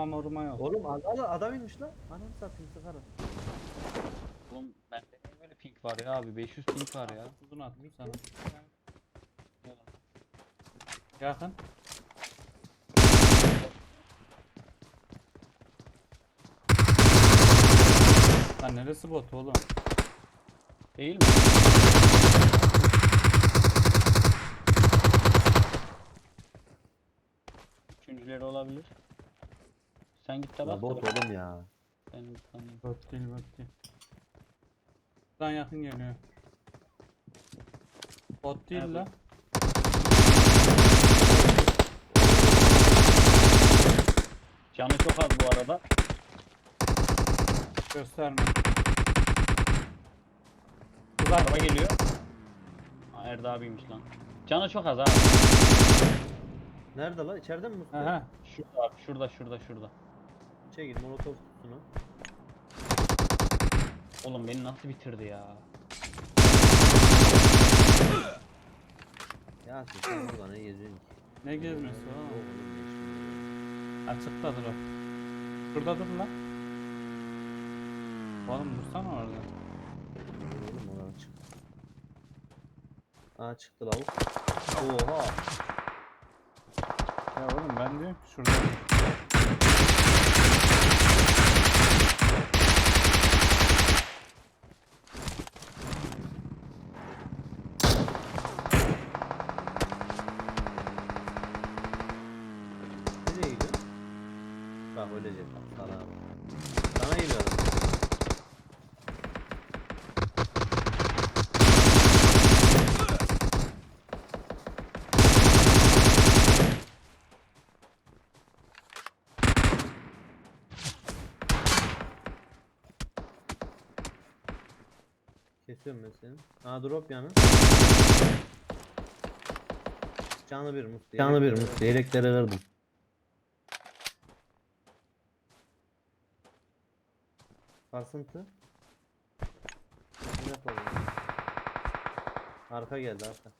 koruma moruma yok. Oğlum adam, adam inmiş lan. Anam satayım sıkarım. Oğlum bende niye böyle ping var ya abi 500 ping var ya. Uzun attım Bitti. sana. Yakın. Lan neresi bot oğlum? Değil mi? Üçüncüleri olabilir. Sen git de La bak. da bot bak. oğlum ya. Benim sanırım. Bot değil bot değil. Buradan yakın geliyor. Bot değil Nerede? la. Canı çok az bu arada. Gösterme. Araba geliyor. Aa, Erda abiymiş lan. Canı çok az ha. Nerede lan? İçeride mi? Aha. Şurada abi, şurada şurada şurada. Çekil molotof kutusunu. Oğlum beni nasıl bitirdi ya? Ya sen burada ne geziyorsun ki? Ne gezmesi oğlum? Açıktadır o. Şurada dur lan. Oğlum dursana orada. Oğlum oradan çık. Aa çıktı lavuk. Oha. Ya oğlum ben diyorum ki şurada Bak ölecek sana. Sana geliyor. Kesiyorum ben seni. Aa drop yanı. Canı bir mut. Canı bir mut. Yelekleri kırdım. Kasıntı. Ne yapalım? Arka geldi arka.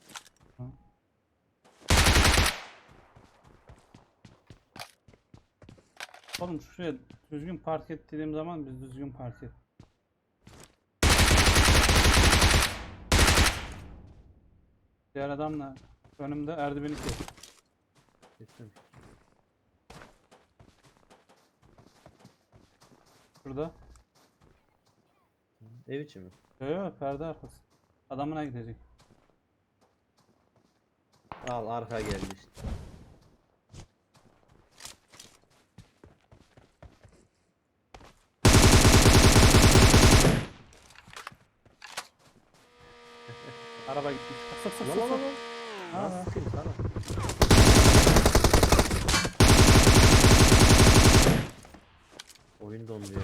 Oğlum şuraya düzgün park et dediğim zaman biz düzgün park et. Diğer adamla önümde erdiveni kes. Kesin. Şurada. Ev içi mi? Yok yok perde arkası. Adamına gidecek. Al arka geldi işte. Araba gitmiş. Sık sık sık lan lan. Sana? Oyun dondu ya.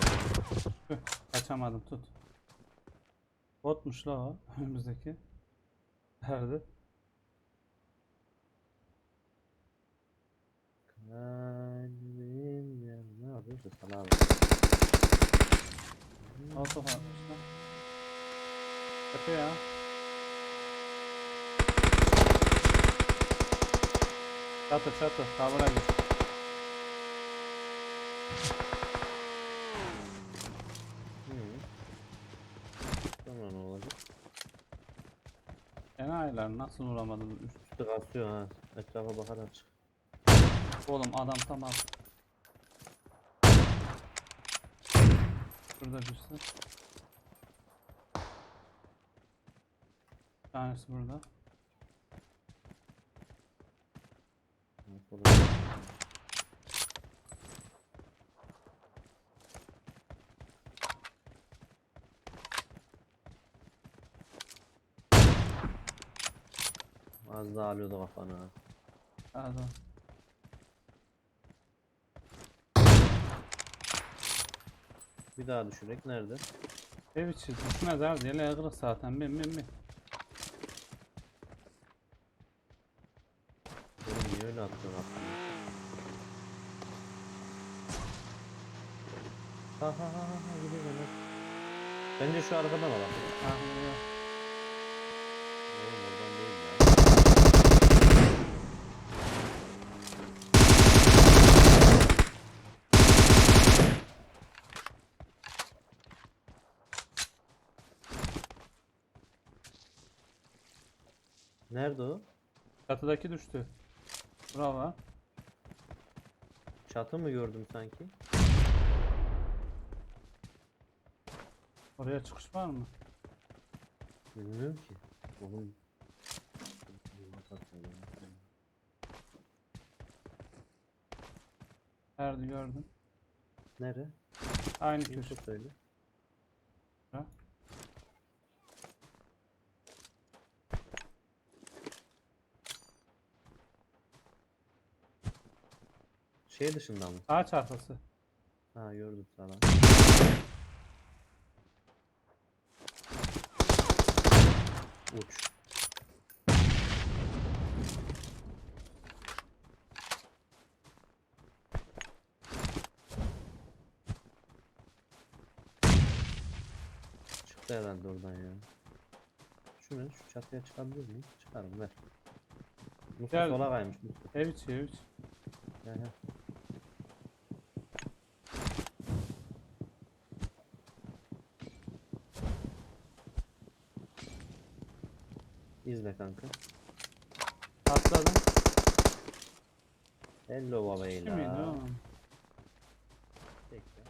Kaçamadım tut. Botmuş la o önümüzdeki. Nerede? Kalbim ya. Ne yapıyorsun sana abi? Auto varmış lan. Tepe ya. Çatı çatı. Kavura git. Hı. Sonra ne olacak? Enayiler nasıl vuramadın? Üst. Üstü kasıyor ha. Etrafa bakarak çık. Oğlum adam tam az. Şurada birisi. Bir tanesi burada. Nasıl Az daha alıyordu kafana. ha. Pardon. Bir daha düşürek nerede? Ev içi düşmez abi. Yeleğe kırık zaten. Bin bin bin. Oğlum niye öyle attın kafana? Ha ha ha ha ha gidiyor lan. Bence şu arkadan alalım. Ah, yok. Oğlum oradan değil ya. Nerede o? Çatıdaki düştü. Bravo. Çatı mı gördüm sanki? Oraya çıkış var mı? Bilmiyorum ki. Oğlum. Nerede gördüm. Nere? Aynı köşe. söyle. Ha? Şey dışında mı? Ağaç arkası. Ha gördüm sana. Uç. Çıktı herhalde oradan ya. Şu ne? Şu çatıya çıkabilir miyim? Çıkarım ver. Mustafa sola kaymış Mustafa. Ev içi ev. İzle kanka. Atladım. Hello Kim babayla. miydi o? Bekle.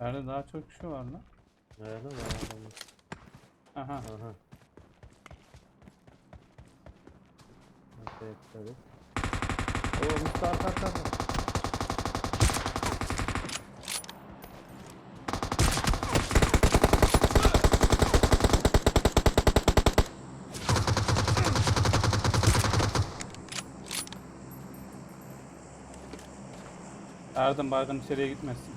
Nerede daha çok kişi var lan. Nerede var adamı? Aha. Aha. Arkaya tıkladık. Oo Mustafa arka arka arka. Erdem baygın içeriye gitmesin.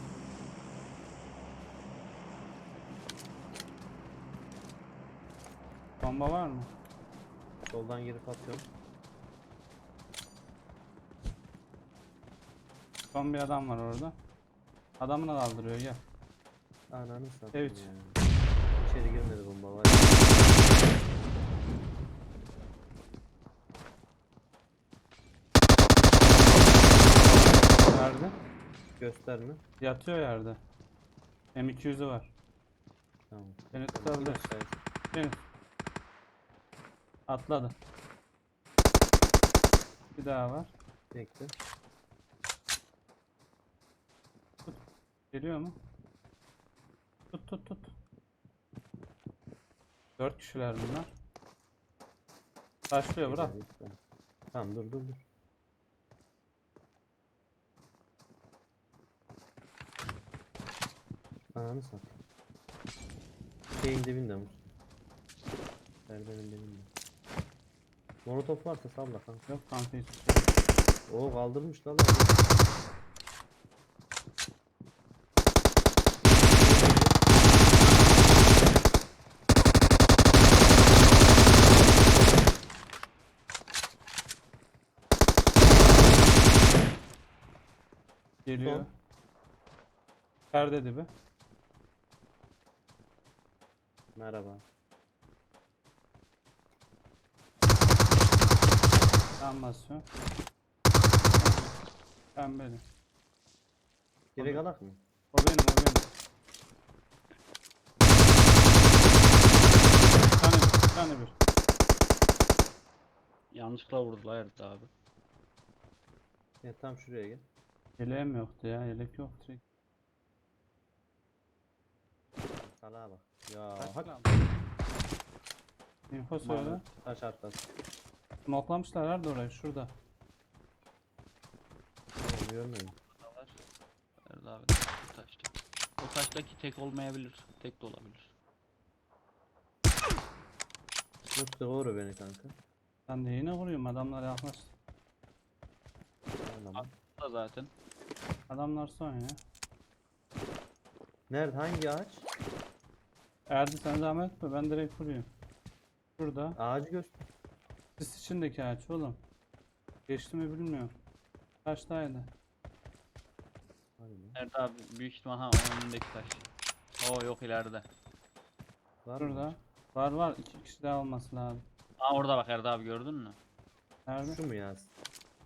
Bomba var mı? Soldan girip atıyorum. Son bir adam var orada. Adamını kaldırıyor gel. Ananı satayım Evet. ya. İçeri girmedi bomba var. Nerede? Gösterme. Yatıyor yerde. M200'ü var. Tamam. Beni tutabilir. Beni. Atladı. Bir daha var. Bekle. Geliyor mu? Tut tut tut. Dört kişiler bunlar. Taşlıyor bırak. Tamam dur dur dur. Ananı sat. Şeyin dibinde Mustafa. Perdenin dibinde. Molotof varsa salla kanka. Yok kanka hiçbir şey. Oo kaldırmış lan. Geliyor. Son. Perde dibi. Merhaba. Ben basıyorum. Pembeli. Direkt alak mı? O benim o benim. Bir tane bir, bir tane bir. Yanlışlıkla vurdular Erdal abi. Ya tam şuraya gel. Yeleğim yoktu ya yelek yok direkt. Salağa bak. Ya Kaç hak. lan? Info söyle. Taş arkası. Smoklamışlar nerede orayı? Şurada. Görmedim. Burada var. Erdal abi. Bu taşta. O taştaki tek olmayabilir. Tek de olabilir. Mustafa vur beni kanka. Ben de yine vuruyorum adamlar yaklaştı. Tamam. Bu da zaten. Adamlar son ya. Nerede? Hangi ağaç? Erdi sen zahmet etme ben direkt vuruyorum. Şurada. Ağacı göster. Sis içindeki ağaç oğlum. Geçti mi bilmiyorum. Kaçtaydı? Hadi lan. Erdal abi büyük ihtimal ha onun önündeki taş. Oo yok ileride. Var mı? Şurada. Var var iki kişi daha olması lazım. Aa orada bak Erdal abi gördün mü? Nerede? Şu mu yaz?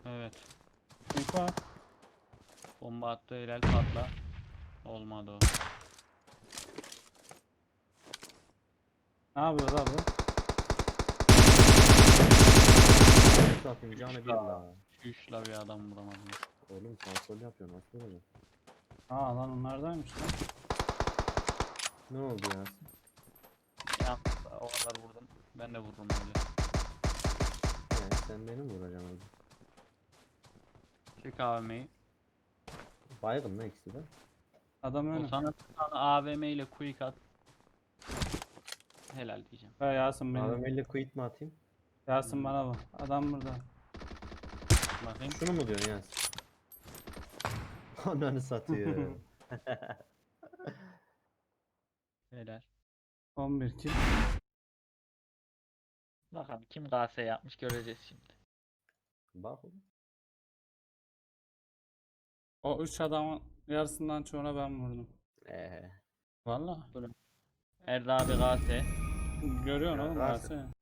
Evet. Info. Bomba attı helal patla. Olmadı o. Ne yapıyor la bu? Ne satayım canı bir la. Bir adam vuramadım. Oğlum sağ sol yapıyor nasıl olacak? Aa lan onlardaymış lan. Ne oldu ya? Ya o kadar vurdum. Ben de vururum öyle. He, sen beni mi vuracaksın orada? Çek AVM'yi. Baygın ne ikisi de? Adam O önü. sana sana AVM ile quick at. Helal diyeceğim. Ha, Yasin benim. AVM ile quit mi atayım? Yasin bana bak. Adam burada. Bakayım. Şunu mu diyorsun Yasin? Ananı satıyor. Helal. 11 kill. Bakalım kim KS yapmış göreceğiz şimdi. Bak. O 3 adamın yarısından çoğuna ben vurdum. Ee, Valla. Erda abi KS. Görüyorsun oğlum. Yasin.